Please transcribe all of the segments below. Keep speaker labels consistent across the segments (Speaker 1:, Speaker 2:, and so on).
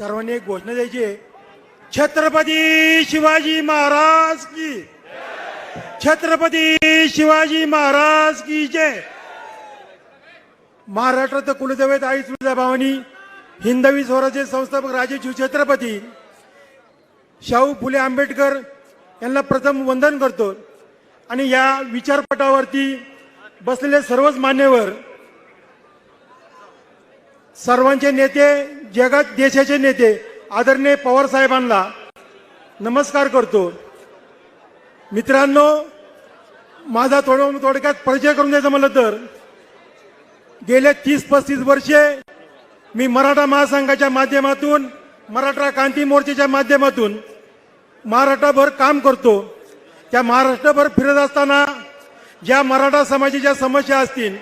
Speaker 1: सर्वांनी एक घोषणा द्यायची छत्रपती शिवाजी महाराज की छत्रपती शिवाजी महाराज की जय. महाराष्ट्रात कुलदेवत आई तुळजाभवानी हिंदवी स्वराज्य संस्थापक राजे शिवछत्रपती शाहू फुले आंबेडकर यांना प्रथम वंदन करतो. आणि या विचारपटावरती बसलेले सर्वच मान्यवर सर्वांचे नेते जगात देशाचे नेते आदरणीय पवार साहेबांना नमस्कार करतो. मित्रांनो माझा थोड थोडक्यात परिचय करून द्यायचा म्हणलं तर गेल्या तीस पस्तीस वर्षे मी मराठा महासंघाच्या माध्यमातून मराठा क्रांती मोर्चाच्या माध्यमातून महाराष्ट्रभर काम करतो. त्या महाराष्ट्रभर फिरत असताना ज्या मराठा समाजाच्या समस्या असतील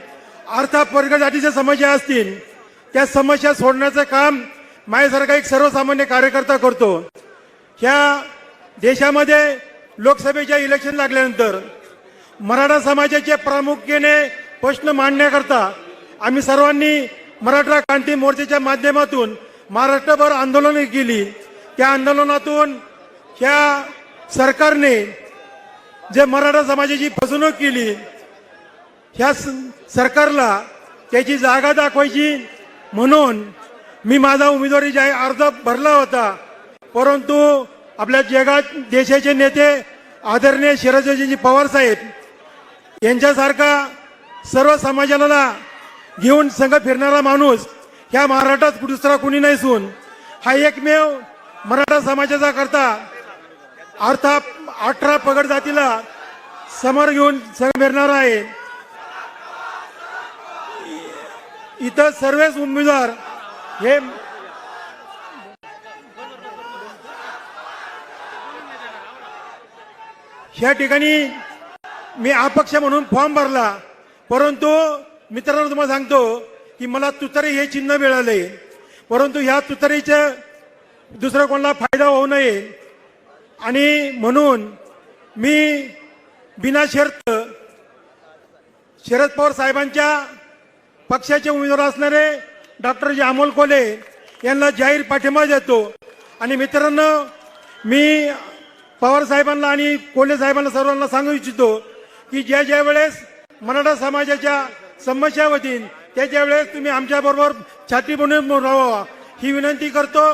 Speaker 1: अर्थात वर्ग समस्या असतील त्या समस्या सोडण्याचं काम माझ्यासारखा एक सर्वसामान्य कार्यकर्ता करतो. ह्या देशामध्ये लोकसभेच्या इलेक्शन लागल्यानंतर मराठा समाजाचे प्रामुख्याने प्रश्न मांडण्याकरता आम्ही सर्वांनी मराठा क्रांती मोर्चाच्या माध्यमातून महाराष्ट्रभर आंदोलने केली. त्या आंदोलनातून ह्या सरकारने जे मराठा समाजाची फसवणूक केली ह्या स- सरकारला त्याची जागा दाखवायची म्हणून मी माझा उमेदवारी जाहीर अर्ज भरला होता. परंतु आपल्या जगात देशाचे नेते आदरणीय शिराजजी पवार साहेब यांच्यासारखा सर्व समाजाला घेऊन संघ फिरणारा माणूस ह्या महाराष्ट्रात दुसरा कुणी नसून हा एकमेव मराठा समाजाचा करता अर्थात अठरा पगड जातीला समोर घेऊन संघ फिरणारा आहे. इथं सर्वच उमेदवार हे ह्या ठिकाणी मी अपक्ष म्हणून फॉर्म भरला. परंतु मित्रांनो तुम्हाला सांगतो की मला तुतारी हे चिन्ह मिळाले. परंतु ह्या तुतारीचं दुसरा कोणाला फायदा होऊ नये. आणि म्हणून मी बिना शर्त शरद पवार साहेबांच्या पक्षाचे उमेदवार असणारे डॉक्टर जे अमोल कोले यांना जाहीर पाठिंबा देतो. आणि मित्रांनो मी पवार साहेबांना आणि कोले साहेबांना सर्वांना सांगू इच्छितो की ज्या ज्या वेळेस मराठा समाजाच्या समस्या होतील त्याच्या वेळेस तुम्ही आमच्याबरोबर छाती बनवून राहावा ही विनंती करतो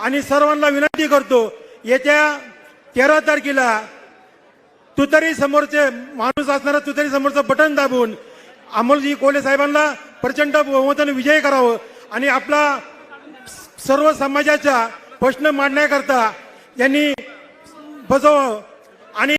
Speaker 1: आणि सर्वांना विनंती करतो येत्या तेरा तारखेला तुतारी समोरचे माणूस असणारा तुतारी समोरचं बटन दाबून अमोलजी कोले साहेबांना प्रचंड बहुमताने विजय करावं आणि आपला सर्व समाजाचा प्रश्न मांडण्याकरता यांनी बसवावं